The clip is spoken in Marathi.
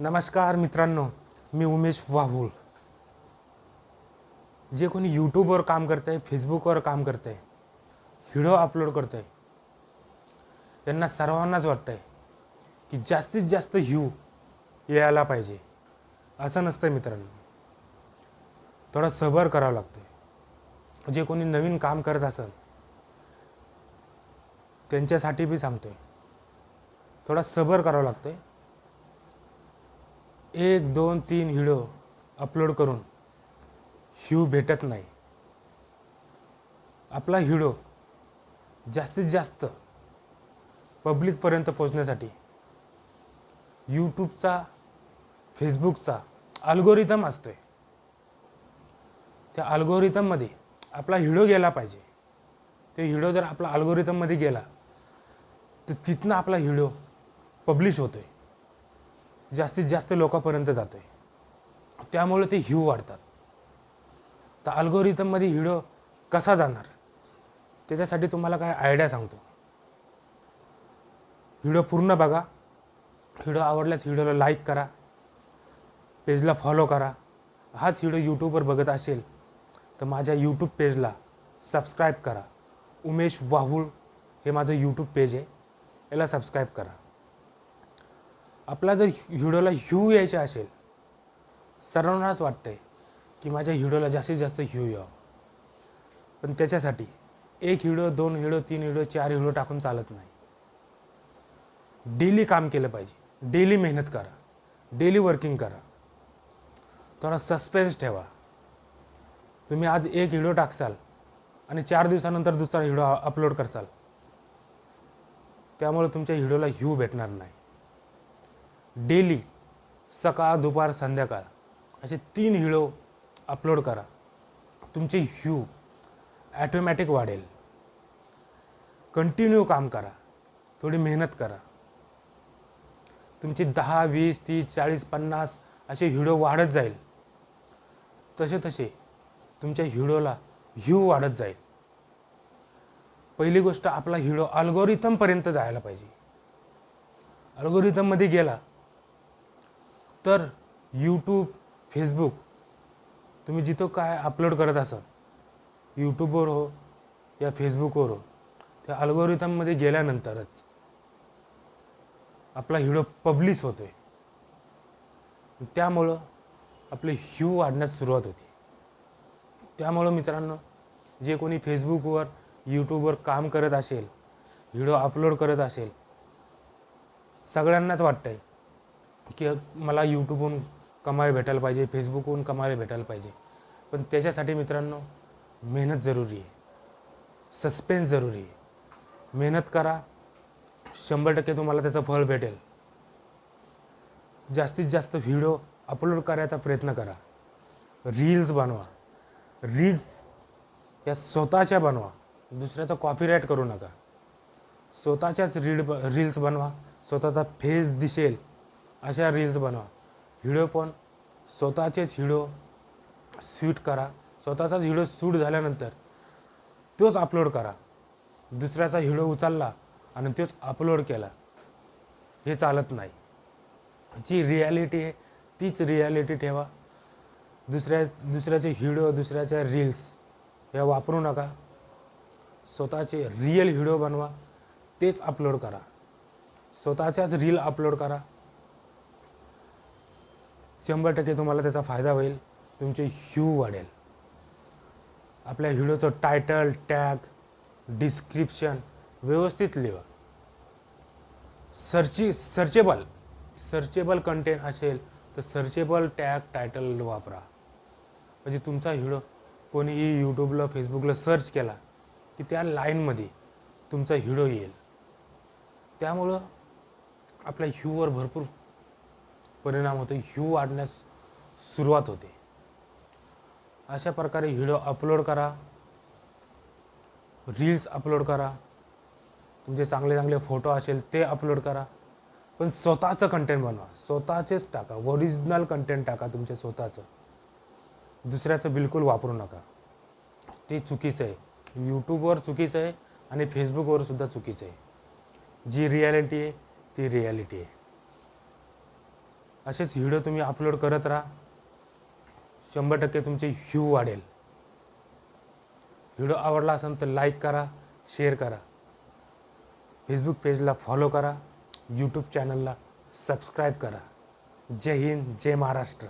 नमस्कार मित्रांनो मी उमेश वाहुळ जे कोणी यूट्यूबवर काम करत आहे फेसबुकवर काम करत आहे व्हिडिओ अपलोड करत आहे त्यांना सर्वांनाच वाटतं आहे की जास्तीत जास्त व्ह्यू यायला पाहिजे. असं नसतं मित्रांनो. थोडा सबर करावं लागतं जे कोणी नवीन काम करत असेल त्यांच्यासाठी बी सांगतोय. थोडा सबर करावं आहे एक दोन तीन व्हिडिओ अपलोड करून व्ह्यू भेटत नाही. आपला व्हिडिओ जास्तीत जास्त पब्लिकपर्यंत पोचण्यासाठी यूट्यूबचा फेसबुकचा अल्गोरिदम असतोय. त्या अल्गोरिदममध्ये आपला व्हिडिओ गेला पाहिजे. ते व्हिडिओ जर आपला अल्गोरिदममध्ये गेला तर तिथनं आपला व्हिडिओ पब्लिश होतोय. जास्तीत जास्त लोकांपर्यंत जातो आहे त्यामुळे ते ह्यू वाढतात. तर अल्गोरिदममध्ये हिडो कसा जाणार? त्याच्यासाठी तुम्हाला काय आयडिया सांगतो. व्हिडिओ पूर्ण बघा. व्हिडिओ आवडल्यास व्हिडिओला लाईक करा. पेजला फॉलो करा. हाच व्हिडिओ यूट्यूबवर बघत असेल तर माझ्या यूट्यूब पेजला सबस्क्राईब करा. उमेश वाहुळ हे माझं यूट्यूब पेज आहे. याला सबस्क्राईब करा. आपला जर व्हिडिओला ह्यू यायचा असेल सर्वांनाच वाटतंय की माझ्या व्हिडिओला जास्तीत जास्त ह्यू यावं. पण त्याच्यासाठी एक व्हिडिओ दोन व्हिडिओ तीन व्हिडिओ चार व्हिडिओ टाकून चालत नाही. डेली काम केलं पाहिजे. डेली मेहनत करा. डेली वर्किंग करा. थोडा सस्पेन्स ठेवा. तुम्ही आज एक व्हिडिओ टाकसाल आणि चार दिवसानंतर दुसरा व्हिडिओ अपलोड करसाल. त्यामुळे तुमच्या व्हिडिओला ह्यू भेटणार नाही. डेली सकाळ दुपार संध्याकाळ असे तीन हिळो अपलोड करा. तुमचे ह्यू ॲटोमॅटिक वाढेल. कंटिन्यू काम करा. थोडी मेहनत करा. तुमची दहा वीस तीस चाळीस पन्नास असे हिडो वाढत जाईल. तसे तसे तुमच्या हिडोला ह्यू वाढत जाईल. पहिली गोष्ट आपला हिडो अल्गोरिथमपर्यंत जायला पाहिजे. अल्गोरिथममध्ये गेला तर यूट्यूब फेसबुक तुम्ही जिथं काय अपलोड करत असाल यूट्यूबवर हो या फेसबुकवर हो त्या अल्गोरिथममध्ये गेल्यानंतरच आपला व्हिडिओ पब्लिश होतोय. त्यामुळं आपले ह्यू वाढण्यास सुरुवात होते. त्यामुळं मित्रांनो जे कोणी फेसबुकवर यूट्यूबवर काम करत असेल व्हिडिओ अपलोड करत असेल सगळ्यांनाच वाटतंय की मला यूट्यूबहून कमाई भेटायला पाहिजे फेसबुकहून कमाई भेटायला पाहिजे. पण त्याच्यासाठी मित्रांनो मेहनत जरुरी आहे. सस्पेन्स जरुरी आहे. मेहनत करा शंभर टक्के तुम्हाला त्याचं फळ भेटेल. जास्तीत जास्त व्हिडिओ अपलोड करायचा प्रयत्न करा. रील्स बनवा. रील्स या स्वतःच्या बनवा. दुसऱ्याचा कॉपीराईट करू नका. स्वतःच्याच रीड रील्स बनवा. स्वतःचा फेस दिसेल. अशा रील्स बनवा. व्हिडिओ पण स्वतःचेच व्हिडिओ शूट करा. स्वतःचाच व्हिडिओ शूट झाल्यानंतर तोच अपलोड करा. दुसऱ्याचा व्हिडिओ उचलला आणि तोच अपलोड केला. हे चालत नाही. जी रियालिटी आहे तीच रियालिटी ठेवा. दुसऱ्या दुसऱ्याचे व्हिडिओ दुसऱ्याच्या रील्स ह्या वापरू नका. स्वतःचे रिअल व्हिडिओ बनवा. तेच अपलोड करा. स्वतःच्याच रील अपलोड करा. शंभर टक्के तुम्हाला त्याचा फायदा होईल. तुमचे ह्यू वाढेल. आपल्या व्हिडिओचं टायटल टॅग डिस्क्रिप्शन व्यवस्थित लिहा. सर्ची सर्चेबल सर्चेबल कंटेंट असेल तर सर्चेबल टॅग टायटल वापरा. म्हणजे तुमचा व्हिडिओ कोणीही यूट्यूबला फेसबुकला सर्च केला की त्या लाईनमध्ये तुमचा व्हिडिओ येईल. त्यामुळं आपल्या ह्यूवर भरपूर परिणाम होतो. ह्यू वाढण्यास सुरुवात होते. अशा प्रकारे व्हिडिओ अपलोड करा. रील्स अपलोड करा. तुमचे चांगले चांगले फोटो असेल ते अपलोड करा. पण स्वतःचं कंटेंट बनवा. स्वतःचेच टाका. ओरिजिनल कंटेंट टाका तुमच्या स्वतःचं. दुसऱ्याचं बिलकुल वापरू नका. ते चुकीचं आहे. यूट्यूबवर चुकीचं आहे आणि फेसबुकवर सुद्धा चुकीचं आहे. जी रियालिटी आहे ती रियालिटी आहे. असेच व्हिडिओ तुम्ही अपलोड करत राहा. शंभर टक्के तुमचे व्ह्यू वाढेल. व्हिडिओ आवडला असेल तर लाईक करा शेअर करा. फेसबुक पेजला फॉलो करा. यूट्यूब चॅनलला सबस्क्राईब करा. जय हिंद जय महाराष्ट्र.